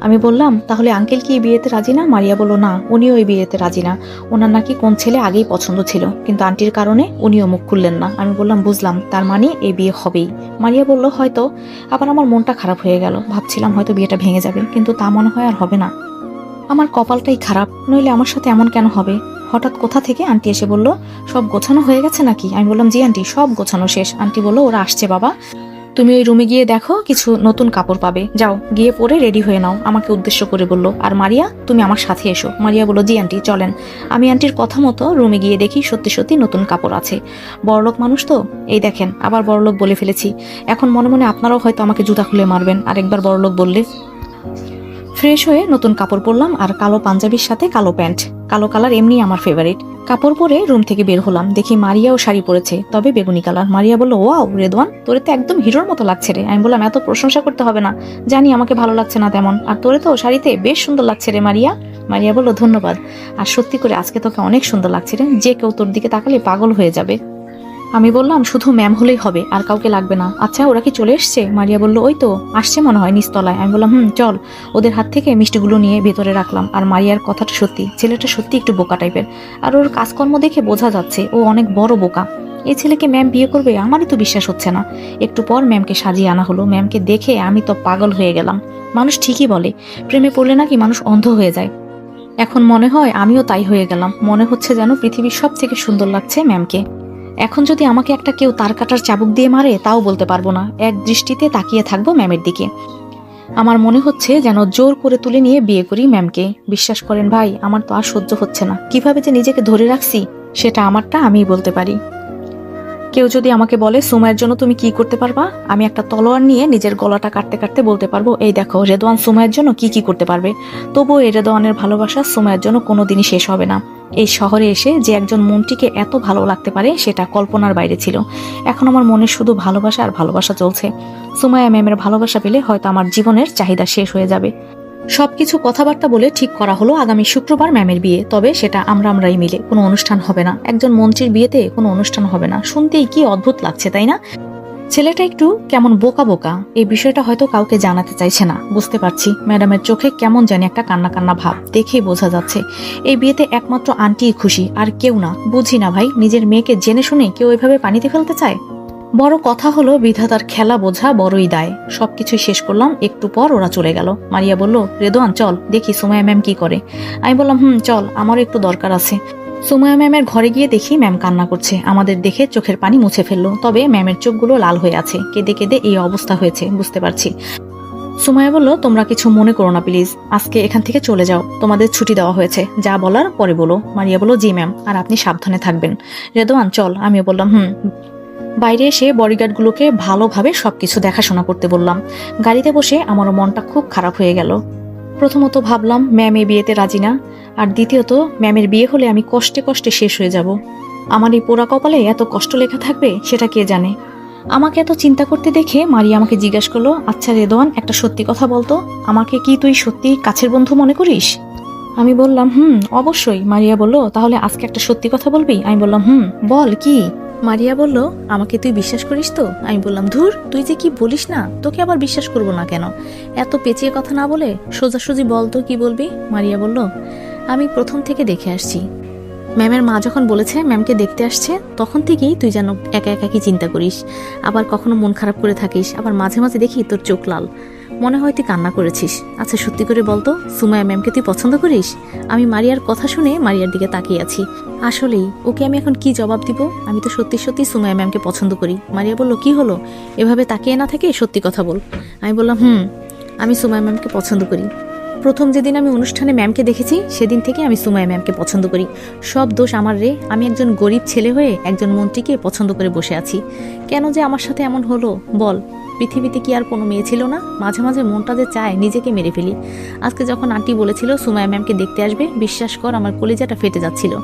আমি বললাম, তাহলে আঙ্কেল কি এই বিয়েতে রাজি না? মারিয়া বলল, না, উনিও এই বিয়েতে রাজি না। ওনার নাকি কোন ছেলে আগেই পছন্দ ছিল, কিন্তু আন্টির কারণে উনিও মুখ খুললেন না। আমি বললাম, বুঝলাম, তার মানে এই বিয়ে হবেই। মারিয়া বলল, হয়তো, আবার আমার মনটা খারাপ হয়ে গেল। ভাবছিলাম হয়তো বিয়েটা ভেঙে যাবে, কিন্তু তা মনে হয় আর হবে না। আমার কপালটাই খারাপ, নইলে আমার সাথে এমন কেন হবে? হঠাৎ কোথা থেকে আন্টি এসে বলল, সব গোছানো হয়ে গেছে নাকি? আমি বললাম, জি আন্টি, সব গোছানো শেষ। আন্টি বলল, ওরা আসছে বাবা। তুমি ওই রুমে গিয়ে দেখো কিছু নতুন কাপড় পাবে। যাও, গিয়ে পরে রেডি হয়ে নাও। আমাকে উদ্দেশ্য করে বলল, আর মারিয়া, তুমি আমার সাথে এসো। মারিয়া বলল, জি আন্টি চলেন। আমি আন্টির কথা মতো রুমে গিয়ে দেখি সত্যি সত্যি নতুন কাপড় আছে। বড়লোক মানুষ তো? এই দেখেন, আবার বড়লোক বলে ফেলেছি। এখন মনে মনে আপনারাও হয়তো আমাকে জুতা খুলে মারবেন। আরেকবার বড়লোক বললে ফ্রেশ হয়ে নতুন কাপড় পরলাম আর কালো পাঞ্জাবির সাথে কালো প্যান্ট। কালো কালার এমনি আমার ফেভারিট কাপড় পরে রুম থেকে বের হলাম, দেখি মারিয়াও শাড়ি পরেছে, তবে বেগুনি কালার। মারিয়া বলল, ওয়াও, রেদওয়ান, তোরে তো একদম হিরোর মতো লাগছে রে। আমি বললাম, এত প্রশংসা করতে হবে না, জানি আমাকে ভালো লাগছে না তেমন, আর তোরে তো শাড়িতে বেশ সুন্দর লাগছে রে মারিয়া। মারিয়া বলল, ধন্যবাদ, আর সত্যি করে আজকে তোকে অনেক সুন্দর লাগছে রে, যে কেউ তোর দিকে তাকালে পাগল হয়ে যাবে। আমি বললাম, শুধু ম্যাম হলেই হবে, আর কাউকে লাগবে না। আচ্ছা ওরা কি চলে এসছে? মারিয়া বলল, ওই তো, আসছে মনে হয় নিচতলায়। আমি বললাম, হুম, চল। ওদের হাত থেকে মিষ্টিগুলো নিয়ে ভেতরে রাখলাম, আর মারিয়ার কথাটা সত্যি, ছেলেটা সত্যি একটু বোকা টাইপের। আর ওর কাজকর্ম দেখে বোঝা যাচ্ছে, ও অনেক বড় বোকা। এই ছেলেকে ম্যাম বিয়ে করবে, আমারই তো বিশ্বাস হচ্ছে না। একটু পর ম্যামকে সাজিয়ে আনা হলো। ম্যামকে দেখে আমি তো পাগল হয়ে গেলাম। মানুষ ঠিকই বলে, প্রেমে পড়লে নাকি মানুষ অন্ধ হয়ে যায়। এখন মনে হয় আমিও তাই হয়ে গেলাম। মনে হচ্ছে যেন পৃথিবীর সব থেকে সুন্দর লাগছে ম্যামকে। এখন যদি আমাকে একটা কেউ তার কাটার চাবুক দিয়ে মারে, তাও বলতে পারব না। এক দৃষ্টিতে তাকিয়ে থাকব ম্যামের দিকে। আমার মনে হচ্ছে যেন জোর করে তুলে নিয়ে বিয়ে করি ম্যামকে। বিশ্বাস করেন ভাই, আমার তো আর সহ্য হচ্ছে না। কীভাবে যে নিজেকে ধরে রাখছি, সেটা আমারটা আমিই বলতে পারি। কেউ যদি আমাকে বলে, সুমাইয়ের জন্য তুমি কি করতে পারবা? আমি একটা তলোয়ার নিয়ে নিজের গলাটা কাটতে কাটতে বলতে পারব, এই দেখো রেদওয়ান সুমাইয়ের জন্য কি কি করতে পারবে? তবুও এই রেদওয়ানের ভালোবাসা সুমাইয়ের জন্য কোনোদিনই শেষ হবে না। এই শহরে এসে যে একজন মনটিকে এত ভালো লাগতে পারে, সেটা কল্পনার বাইরে ছিল। এখন আমার মনে শুধু ভালোবাসা আর ভালোবাসা চলছে। সুমায়া ম্যামের ভালোবাসা পেলে হয়তো আমার জীবনের চাহিদা শেষ হয়ে যাবে। সবকিছু কথাবার্তা বলে ঠিক করা হলো আগামী শুক্রবার ম্যামের বিয়ে, তবে সেটা আমরা আমরাই মিলে, কোনো অনুষ্ঠান হবে না। একজন মন্ত্রীর বিয়েতে কোনো অনুষ্ঠান হবে না। শুনতেই কি অদ্ভুত লাগছে, তাই না? ছেলেটা একটু কেমন বোকা বোকা, এই বিষয়টা হয়তো কাউকে জানাতে চাইছে না। বুঝতে পারছি, ম্যাডামের চোখে কেমন জানি একটা কান্না কান্না ভাব, দেখেই বোঝা যাচ্ছে। এই বিয়েতে একমাত্র আন্টিই খুশি, আর কেউ না। বুঝি না ভাই, নিজের মেয়েকে জেনে শুনে কেউ এভাবে পানিতে ফেলতে চায়? বড় কথা হলো, বিধাতার খেলা বোঝা বড়ই দায়। সবকিছুই শেষ করলাম, একটু পর ওরা চলে গেল। মারিয়া বলল, রেদোয়ান, চল, দেখি সুমায়া ম্যাম কি করে। আমি বললাম, হুম, চল, আমারও একটু দরকার আছে। সুমায়া ম্যামের ঘরে গিয়ে দেখি ম্যাম কান্না করছে। আমাদের দেখে চোখের পানি মুছে ফেলল, তবে ম্যামের চোখগুলো লাল হয়ে আছে। কেঁদে কেঁদে এই অবস্থা হয়েছে, বুঝতে পারছি। সুমায়া বলল, তোমরা কিছু মনে করো না, প্লিজ। আজকে এখান থেকে চলে যাও। তোমাদের ছুটি দেওয়া হয়েছে। যা বলার পরে বলো। মারিয়া বলল, জি, ম্যাম, আর আপনি সাবধানে থাকবেন। রেদোয়ান, চল। আমিও বললাম, হুম। বাইরে এসে বডিগার্ডগুলোকে ভালোভাবে সবকিছু দেখাশোনা করতে বললাম। গাড়িতে বসে আমারও মনটা খুব খারাপ হয়ে গেল। প্রথমত ভাবলাম, ম্যাম এই বিয়েতে রাজি না। আর দ্বিতীয়ত, ম্যামের বিয়ে হলে আমি কষ্টে কষ্টে শেষ হয়ে যাব। আমার এই পোড়া কপালে এত কষ্ট লেখা থাকবে, সেটা কে জানে? আমাকে এত চিন্তা করতে দেখে মারিয়া আমাকে জিজ্ঞাসা করল আচ্ছা রেদওয়ান, একটা সত্যি কথা বলতো? আমাকে কি তুই সত্যি কাছের বন্ধু মনে করিস? আমি বললাম, হুম, অবশ্যই। মারিয়া বলল, তাহলে আজকে একটা সত্যি কথা বলবি? আমি বললাম, হুম, বল, কি? মারিয়া বলল, আমাকে তুই বিশ্বাস করিস তো? আমি বললাম, ধুর, তুই যে কি বলিস না, তোকে আবার বিশ্বাস করব না কেন? এত পেঁচিয়ে কথা না বলে সোজাসুজি বল তো কি বলবি? মারিয়া বলল, আমি প্রথম থেকে দেখে আসছি। ম্যামের মা যখন বলেছে, ম্যামকে দেখতে আসছে, তখন থেকেই তুই যেন একা একা কি চিন্তা করিস। আবার কখনো মন খারাপ করে থাকিস, আবার মাঝে মাঝে দেখি তোর চোখ লাল। মনে হয় তুই কান্না করেছিস। আচ্ছা সত্যি করে বলতো সুমায়া ম্যামকে তুই পছন্দ করিস? আমি মারিয়ার কথা শুনে মারিয়ার দিকে তাকিয়ে আছি। আসলেই, ওকে আমি এখন কি জবাব দিব? আমি তো সত্যি সত্যি সুমায়া ম্যামকে পছন্দ করি। মারিয়া বলল, কি হলো? এভাবে তাকিয়ে না থাকে সত্যি কথা বল। আমি বললাম, হুম, আমি সুমায়া ম্যামকে পছন্দ করি। প্রথম যেদিন আমি অনুষ্ঠানে ম্যামকে দেখেছি, সেদিন থেকে আমি সুমায়া ম্যামকে পছন্দ করি। সব দোষ আমার রে, আমি একজন গরিব ছেলে হয়ে একজন মন্ত্রীকে পছন্দ করে বসে আছি। কেন যে আমার সাথে এমন হলো? বল। পৃথিবীতে কি আর কোনো মেয়ে ছিল না? মাঝে মাঝে মনটা যে চায়, নিজেকে মেরে ফেলি। আজকে যখন আন্টি বলেছিল সুমায়া ম্যামকে দেখতে আসবে, বিশ্বাস কর আমার কলিজাটা ফেটে যাচ্ছিল।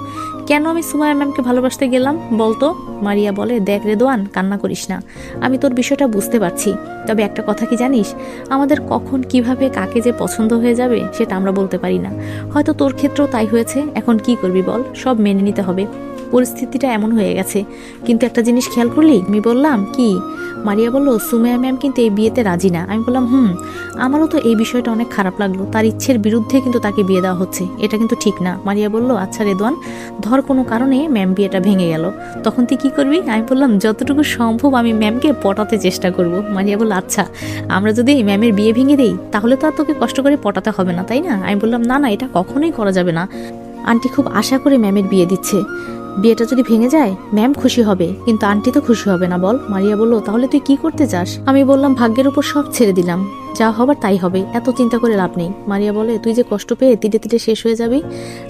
কেন আমি সুমায়া ম্যামকে ভালোবাসতে গেলাম? বলতো, মারিয়া বলে, দেখ রে দোয়ান, কান্না করিস না। আমি তোর বিষয়টা বুঝতে পারছি। তবে একটা কথা কি জানিস? আমাদের কখন কীভাবে কাকে যে পছন্দ হয়ে যাবে, সেটা আমরা বলতে পারি না। হয়তো তোর ক্ষেত্রেও তাই হয়েছে। এখন কি করবি বল? সব মেনে নিতে হবে। পরিস্থিতিটা এমন হয়ে গেছে। কিন্তু একটা জিনিস খেয়াল করলি? আমি বললাম, কি? মারিয়া বলল সুমেয়া ম্যাম কিন্তু এই বিয়েতে রাজি না। আমি বললাম, হুম, আমারও তো এই বিষয়টা অনেক খারাপ লাগল। তার ইচ্ছের বিরুদ্ধে কিন্তু তাকে বিয়ে দেওয়া হচ্ছে। এটা কিন্তু ঠিক না। মারিয়া বলল আচ্ছা রেদওয়ান, ধর কোনো কারণে ম্যাম বিয়েটা ভেঙে গেল। তখন তুই কি করবি? আমি বললাম, যতটুকু সম্ভব আমি ম্যামকে পটাতে চেষ্টা করব। মারিয়া বলল আচ্ছা আমরা যদি ম্যামের বিয়ে ভেঙে দেই, তাহলে তো আর তোকে কষ্ট করে পটাতে হবে না, তাই না? আমি বললাম, না না, এটা কখনোই করা যাবে না। আন্টি খুব আশা করে ম্যামের বিয়ে দিচ্ছে। বিয়েটা যদি ভেঙে যায়, ম্যাম খুশি হবে। কিন্তু আন্টি তো খুশি হবে না, বল। মারিয়া বলল, তাহলে তুই কি করতে চাস? আমি বললাম, ভাগ্যের উপর সব ছেড়ে দিলাম। যা হবার তাই হবে। এত চিন্তা করে লাভ নেই। মারিয়া বলে, তুই যে কষ্ট পেয়ে তিটে তিটে শেষ হয়ে যাবি?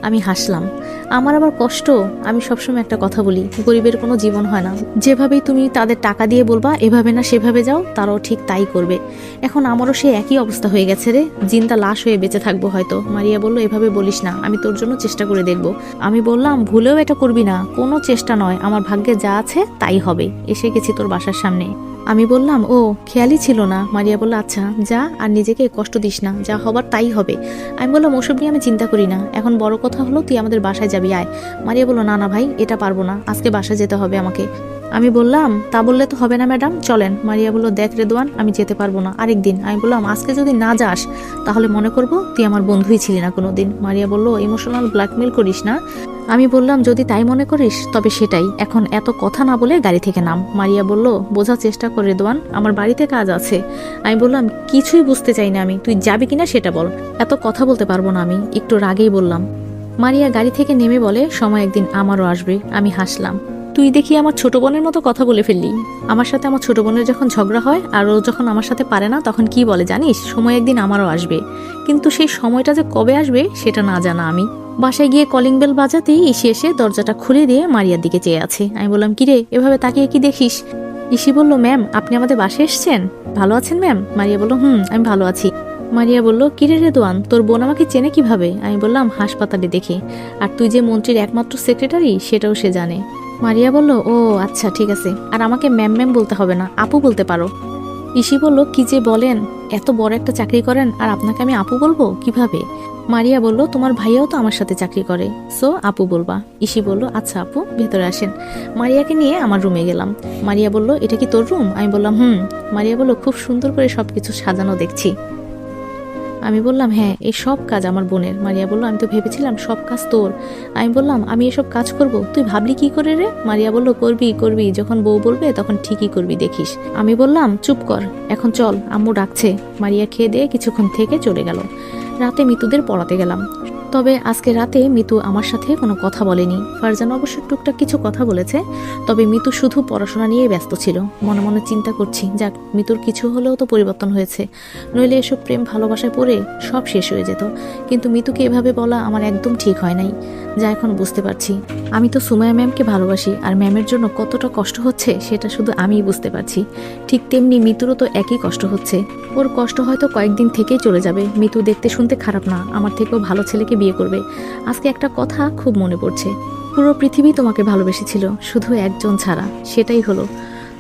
আমি হাসলাম। আমার আবার কষ্ট? আমি সবসময় একটা কথা বলি, গরিবের কোনো জীবন হয় না। যেভাবেই তুমি তাদের টাকা দিয়ে বলবা, এভাবে না সেভাবে যাও, তারাও ঠিক তাই করবে। এখন আমারও সে একই অবস্থা হয়ে গেছে রে। জিনটা লাশ হয়ে বেঁচে থাকব হয়তো। মারিয়া বলল, এভাবে বলিস না। আমি তোর জন্য চেষ্টা করে দেখব। আমি বললাম, ভুলেও এটা করবি না। কোনো চেষ্টা নয়। আমার ভাগ্যে যা আছে তাই হবে। এসে গেছি তোর বাসার সামনে। আমি বললাম, ও, খেয়ালই ছিল না। মারিয়া বলল আচ্ছা যা আর নিজেকে কষ্ট দিস না, যা হবার তাই হবে। আমি বললাম, ওসব নিয়ে আমি চিন্তা করি না। এখন বড় কথা হলো, তুই আমাদের বাসায় যাবি, আয়। মারিয়া বলল, না না ভাই, এটা পারব না। আজকে বাসায় যেতে হবে আমাকে। আমি বললাম, তা বললে তো হবে না, ম্যাডাম। চলেন। মারিয়া বলল, দেখ রেদওয়ান আমি যেতে পারব না। আরেকদিন। আমি বললাম, আজকে যদি না যাস, তাহলে মনে করব তুই আমার বন্ধুই ছিলি না কোনোদিন। মারিয়া বলল, ইমোশনাল ব্ল্যাকমেল করিস না। আমি বললাম, যদি তাই মনে করিস, তবে সেটাই। এখন এত কথা না বলে গাড়ি থেকে নাম। মারিয়া বলল, বোঝার চেষ্টা করে রেদওয়ান আমার বাড়িতে কাজ আছে। আমি বললাম, কিছুই বুঝতে চাই না আমি। তুই যাবি কিনা সেটা বল। এত কথা বলতে পারব না আমি। একটু রাগেই বললাম। মারিয়া গাড়ি থেকে নেমে বলে, সময় একদিন আমারও আসবে। আমি হাসলাম। তুই দেখি আমার ছোট বোনের মতো কথা বলে ফেললি। আমার সাথে আমার ছোট বোনের যখন ঝগড়া হয়, আর ও যখন আমার সাথে পারে না, তখন কি বলে জানিস? সময় একদিন আমারও আসবে। কিন্তু সেই সময়টা যে কবে আসবে, সেটা না জানা আমি। বাসায় গিয়ে কলিং বেল বাজাতেই ইসি এসে দরজাটা খুলে দিয়ে মারিয়ার দিকে চেয়ে আছে। আমি বললাম, কিরে, এভাবে তাকিয়ে কি দেখিস? ইসি বলল, ম্যাম, আপনি আমাদের বাসে এসছেন? ভালো আছেন, ম্যাম? মারিয়া বলল, হুম, আমি ভালো আছি। মারিয়া বলল, কিরে রে দোয়ান, তোর বোন আমাকে চেনে কীভাবে? আমি বললাম, হাসপাতালে দেখে। আর তুই যে মন্ত্রীর একমাত্র সেক্রেটারি, সেটাও সে জানে। মারিয়া বলল, ও আচ্ছা ঠিক আছে। আর আমাকে ম্যাম ম্যাম বলতে হবে না, আপু বলতে পারো। ইসি বলল, কি যে বলেন, এত বড় একটা চাকরি করেন, আর আপনাকে আমি আপু বলব? কীভাবে? মারিয়া বলল, তোমার ভাইয়াও তো আমার সাথে চাকরি করে, সো আপু বলবা। ইসি বলল আচ্ছা আপু, ভেতরে আসেন। মারিয়াকে নিয়ে আমার রুমে গেলাম। মারিয়া বলল, এটা কি তোর রুম? আমি বললাম, হুম। মারিয়া বলল, খুব সুন্দর করে সবকিছু সাজানো দেখছি। আমি বললাম হ্যাঁ এই সব কাজ আমার বোনের। মারিয়া বলল, আমি তো ভেবেছিলাম সব কাজ তোর। আমি বললাম, আমি এসব কাজ করব? তুই ভাবলি কি করে রে? মারিয়া বলল, করবি করবি। যখন বউ বলবে, তখন ঠিকই করবি, দেখিস। আমি বললাম, চুপ কর, এখন চল, আম্মু ডাকছে। মারিয়া খেয়ে দিয়ে কিছুক্ষণ থেকে চলে গেল। রাতে মিতুদের পড়াতে গেলাম। তবে আজকে রাতে মিতু আমার সাথে কোনো কথা বলেনি। ফারজান অবশ্য টুকটাক কিছু কথা বলেছে, তবে মিতু শুধু পড়াশোনা নিয়ে ব্যস্ত ছিল। মনে মনে চিন্তা করছি, যাক, মিতুর কিছু হলেও তো পরিবর্তন হয়েছে। নইলে এসব প্রেম ভালোবাসায় পড়ে সব শেষ হয়ে যেত। কিন্তু মিতুকে এভাবে বলা আমার একদম ঠিক হয় নাই। যা এখন বুঝতে পারছি। আমি তো সুমায়া ম্যামকে ভালোবাসি, আর ম্যামের জন্য কতটা কষ্ট হচ্ছে সেটা শুধু আমিই বুঝতে পারছি। ঠিক তেমনি মিতুরও তো একই কষ্ট হচ্ছে। ওর কষ্ট হয়তো কয়েকদিন থেকেই চলে যাবে। মিতু দেখতে শুনতে খারাপ না, আমার থেকেও ভালো ছেলেকে বিয়ে করবে। আজকে একটা কথা খুব মনে পড়ছে। পুরো পৃথিবী তোমাকে ভালোবেসেছিল, শুধু একজন ছাড়া, সেটাই হলো।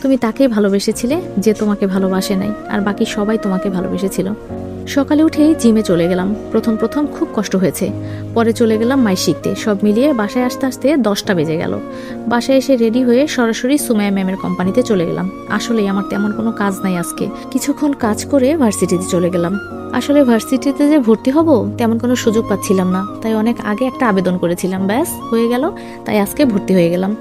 তুমি তাকেই ভালোবেসেছিলে যে তোমাকে ভালোবাসে নাই, আর বাকি সবাই তোমাকে ভালোবেসেছিল। সকালে উঠেই জিমে চলে গেলাম। প্রথম প্রথম খুব কষ্ট হয়েছে। পরে চলে গেলাম মাই শিখতে। সব মিলিয়ে বাসায় আসতে আসতে দশটা বেজে গেল। বাসায় এসে রেডি হয়ে সরাসরি সুমায়া ম্যামের কোম্পানিতে চলে গেলাম। আসলে আমার তেমন কোনো কাজ নাই আজকে। কিছুক্ষণ কাজ করে ভার্সিটিতে চলে গেলাম। আসলে ভার্সিটিতে যে ভর্তি হব তেমন কোনো সুযোগ পাচ্ছিলাম না। তাই অনেক আগে একটা আবেদন করেছিলাম, ব্যাস, হয়ে গেল। তাই আজকে ভর্তি হয়ে গেলাম।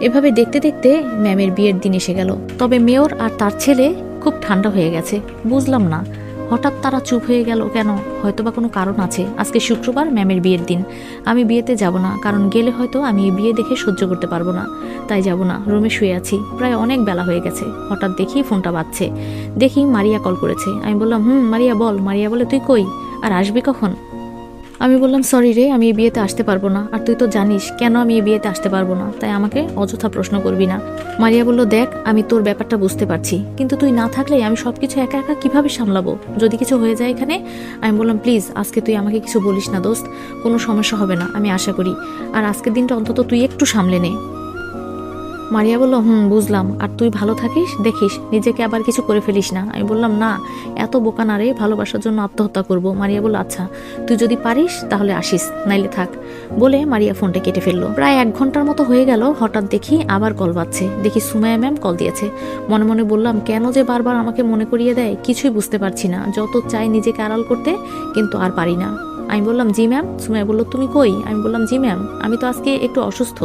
এভাবে দেখতে দেখতে ম্যামের বিয়ের দিন এসে গেল। তবে মেয়র আর তার ছেলে খুব ঠান্ডা হয়ে গেছে। বুঝলাম না, হঠাৎ তারা চুপ হয়ে গেল কেন? হয়তো বা কোনো কারণ আছে। আজকে শুক্রবার ম্যামের বিয়ের দিন। আমি বিয়েতে যাব না, কারণ গেলে হয়তো আমি এই বিয়ে দেখে সহ্য করতে পারব না। তাই যাব না, রুমে শুয়ে আছি। প্রায় অনেক বেলা হয়ে গেছে। হঠাৎ দেখি ফোনটা বাজছে। দেখি মারিয়া কল করেছে। আমি বললাম, হুম, মারিয়া বল, মারিয়া বলে তুই কই? আর আসবি কখন? আমি বললাম সরি রে, আমি এই বিয়েতে আসতে পারব না। আর তুই তো জানিস, কেন আমি এই বিয়েতে আসতে পারব না? তাই আমাকে অযথা প্রশ্ন করবি না। মারিয়া বলল, দেখ, আমি তোর ব্যাপারটা বুঝতে পারছি। কিন্তু তুই না থাকলে আমি সব কিছু একা একা কীভাবে সামলাবো? যদি কিছু হয়ে যায় এখানে? আমি বললাম প্লিজ আজকে তুই আমাকে কিছু বলিস না দোস্ত। কোনো সমস্যা হবে না, আমি আশা করি। আর আজকের দিনটা অন্তত তুই একটু সামলে নে। মারিয়া বলল, হুম, বুঝলাম। আর তুই ভালো থাকিস? দেখিস, নিজেকে আবার কিছু করে ফেলিস না। আমি বললাম, না, এত বোকা না রে, ভালোবাসার জন্য আত্মহত্যা করব। মারিয়া বলল আচ্ছা তুই যদি পারিস, তাহলে আসিস, নাইলে থাক। বলে মারিয়া ফোনটা কেটে ফেলল। প্রায় এক ঘণ্টার মতো হয়ে গেল, হঠাৎ দেখি আবার কল বাজছে। দেখি সুমায়া ম্যাম কল দিয়েছে। মনে মনে বললাম, কেন যে বারবার আমাকে মনে করিয়ে দেয়, কিছুই বুঝতে পারছি না। যত চাই নিজেকে আড়াল করতে, কিন্তু আর পারি না। আমি বললাম, জি ম্যাম। সুমায়া বলল, তুমি কই? আমি বললাম, জি ম্যাম, আমি তো আজকে একটু অসুস্থ,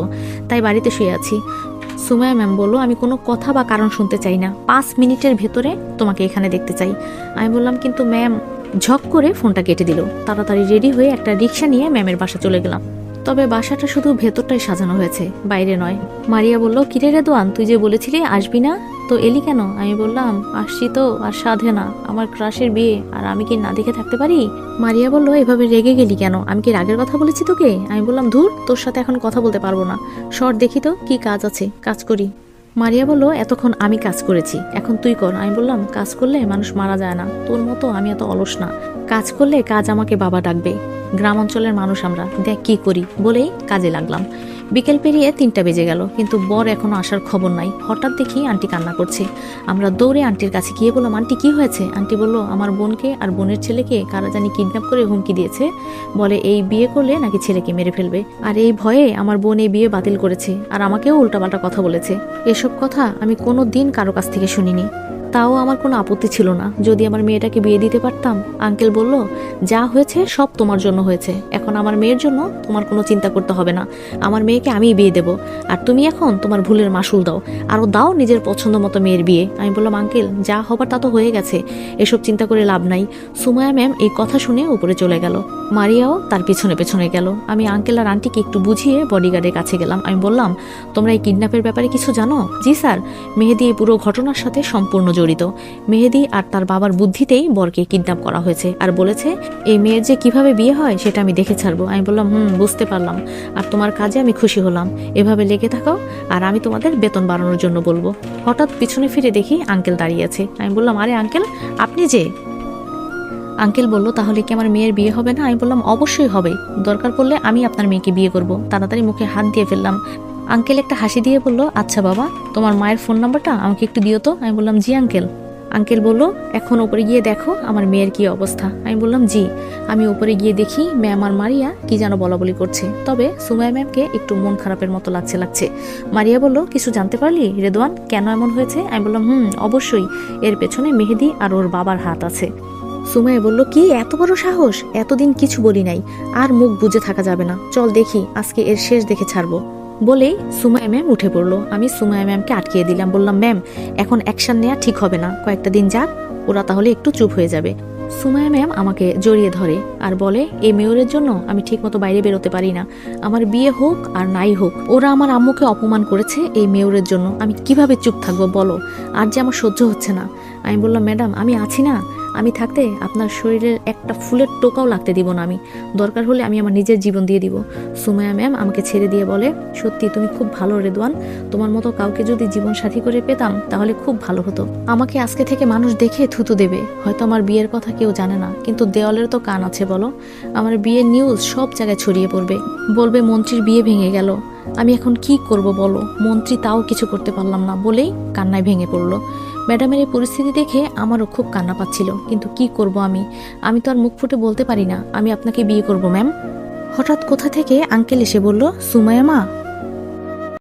তাই বাড়িতে শুয়ে আছি। সুমায়া ম্যাম বলল, আমি কোনো কথা বা কারণ শুনতে চাই না। পাঁচ মিনিটের ভেতরে তোমাকে এখানে দেখতে চাই। আমি বললাম, কিন্তু ম্যাম, ঝক করে ফোনটা কেটে দিল। তাড়াতাড়ি রেডি হয়ে একটা রিক্সা নিয়ে ম্যামের বাসা চলে গেলাম। তবে বাসাটা শুধু ভেতরটাই সাজানো হয়েছে, বাইরে নয়। মারিয়া বলল, কিরে রে দোয়ান, তুই যে বলেছিলি আসবি না? তো এলি কেন? আমি বললাম, আসছি তো, আর সাধে না। আমার ক্রাশের বিয়ে, আর আমি কি না দেখে থাকতে পারি? মারিয়া বলল, এভাবে রেগে গেলি কেন? আমি কি রাগের কথা বলেছি তোকে? আমি বললাম, ধুর, তোর সাথে এখন কথা বলতে পারব না। শর্ট দেখি তো, কি কাজ আছে? কাজ করি। মারিয়া বলল, এতক্ষণ আমি কাজ করেছি, এখন তুই কর। আমি বললাম, কাজ করলে মানুষ মারা যায় না। তোর মতো আমি এত অলস না। কাজ করলে কাজ আমাকে বাবা ডাকবে। গ্রাম অঞ্চলের মানুষ আমরা। দেখ কি করি? বলেই কাজে লাগলাম। বিকেল পেরিয়ে তিনটা বেজে গেল, কিন্তু বর এখনও আসার খবর নাই। হঠাৎ দেখি আন্টি কান্না করছে। আমরা দৌড়ে আন্টির কাছে গিয়ে বললাম, আন্টি, কি হয়েছে? আন্টি বলল, আমার বোনকে আর বোনের ছেলেকে কারা জানি কিডন্যাপ করে হুমকি দিয়েছে। বলে, এই বিয়ে করলে নাকি ছেলেকে মেরে ফেলবে। আর এই ভয়ে আমার বোন এই বিয়ে বাতিল করেছে, আর আমাকেও উল্টাপাল্টা কথা বলেছে। এসব কথা আমি কোনো দিন কারও কাছ থেকে শুনিনি। তাও আমার কোনো আপত্তি ছিল না। যদি আমার মেয়েটাকে বিয়ে দিতে পারতাম, আঙ্কেল বলল, যা হয়েছে সব তোমার জন্য হয়েছে। এখন আমার মেয়ের জন্য তোমার কোনো চিন্তা করতে হবে না। আমার মেয়েকে আমিই বিয়ে দেবো। আর তুমি এখন তোমার ভুলের মাসুল দাও। আরও দাও নিজের পছন্দ মতো মেয়ের বিয়ে। আমি বললাম, আঙ্কেল, যা হবার তা তো হয়ে গেছে। এসব চিন্তা করে লাভ নাই। সুমায়া ম্যাম এই কথা শুনে উপরে চলে গেল। মারিয়াও তার পিছনে পেছনে গেল। আমি আঙ্কেল আর আন্টিকে একটু বুঝিয়ে বডিগার্ডের কাছে গেলাম। আমি বললাম, তোমরা এই কিডন্যাপের ব্যাপারে কিছু জানো? জি, স্যার। মেহেদি এই পুরো ঘটনার সাথে সম্পূর্ণ জড়িত। মেহেদি আর তার বাবার বুদ্ধিতেই বরকে কিডন্যাপ করা হয়েছে আর বলেছে, এই মেয়ের যে কীভাবে বিয়ে হয় সেটা আমি দেখে ছাড়বো। আমি বললাম, হুম, বুঝতে পারলাম। আর তোমার কাজে আমি খুশি হলাম। এভাবে লেগে থাকো আর আমি তোমাদের বেতন বাড়ানোর জন্য বলব। হঠাৎ পিছনে ফিরে দেখি আঙ্কেল দাঁড়িয়ে আছে। আমি বললাম, আরে আঙ্কেল, আপনি যে? আঙ্কেল বলল, তাহলে কি আমার মেয়ের বিয়ে হবে না? আমি বললাম, অবশ্যই হবে। দরকার পড়লে আমি আপনার মেয়েকে বিয়ে করব। তাড়াতাড়ি মুখে হাত দিয়ে ফেললাম। আঙ্কেল একটা হাসি দিয়ে বলল আচ্ছা বাবা, তোমার মায়ের ফোন নাম্বারটা আমাকে একটু দিও তো। আমি বললাম, জি আঙ্কেল। আঙ্কেল বলল, এখন ওপরে গিয়ে দেখো আমার মেয়ের কি অবস্থা। আমি বললাম, জি। আমি উপরে গিয়ে দেখি ম্যাম আর মারিয়া কি যেন বলা বলি করছে। তবে সুমায়া ম্যামকে একটু মন খারাপের মতো লাগছে লাগছে। মারিয়া বলল, কিছু জানতে পারলি রেদওয়ান কেন এমন হয়েছে? আমি বললাম, হুম, অবশ্যই। এর পেছনে মেহেদি আর ওর বাবার হাত আছে। সুমাইয়া বলল, কি এত বড় সাহস? এতদিন কিছু বলি নাই। আর মুখ বুঝে থাকা যাবে না। চল দেখি, আজকে এর শেষ দেখে ছাড়বো। বলেই সুমায়া ম্যাম উঠে পড়ল। আমি সুমায়া ম্যামকে আটকিয়ে দিলাম, বললাম, ম্যাম, এখন অ্যাকশন নেওয়া ঠিক হবে না। কয়েকটা দিন যাক, ওরা তাহলে একটু চুপ হয়ে যাবে। সুমায়া ম্যাম আমাকে জড়িয়ে ধরে আর বলে, এই মেয়রের জন্য আমি ঠিকমতো বাইরে বেরোতে পারি না। আমার বিয়ে হোক আর নাই হোক, ওরা আমার আম্মুকে অপমান করেছে এই মেয়রের জন্য। আমি কীভাবে চুপ থাকব বলো? আর যে আমার সহ্য হচ্ছে না। আমি বললাম, ম্যাডাম, আমি আছি না। আমি থাকতে আপনার শরীরের একটা ফুলের টোকাও লাগতে দিব না আমি। দরকার হলে আমি আমার নিজের জীবন দিয়ে দিব। সুমায়া ম্যাম আমাকে ছেড়ে দিয়ে বলে, সত্যি, তুমি খুব ভালো, রেদওয়ান। তোমার মতো কাউকে যদি জীবন সাথী করে পেতাম, তাহলে খুব ভালো হতো। আমাকে আজকে থেকে মানুষ দেখে থুতু দেবে। হয়তো আমার বিয়ের কথা কেউ জানে না, কিন্তু দেওয়ালের তো কান আছে বলো। আমার বিয়ের নিউজ সব জায়গায় ছড়িয়ে পড়বে। বলবে, মন্ত্রীর বিয়ে ভেঙে গেল। আমি এখন কি করব বলো? মন্ত্রী তাও কিছু করতে পারলাম না। বলেই কান্নায় ভেঙে পড়ল। ম্যাডামের এই পরিস্থিতি দেখে আমারও খুব কান্না পাচ্ছিল। কিন্তু কি করব আমি? আমি তো আর মুখ ফুটে বলতে পারি না। আমি আপনাকে বিয়ে করব, ম্যাম। হঠাৎ কোথা থেকে আঙ্কেল এসে বলল সুমায়া মা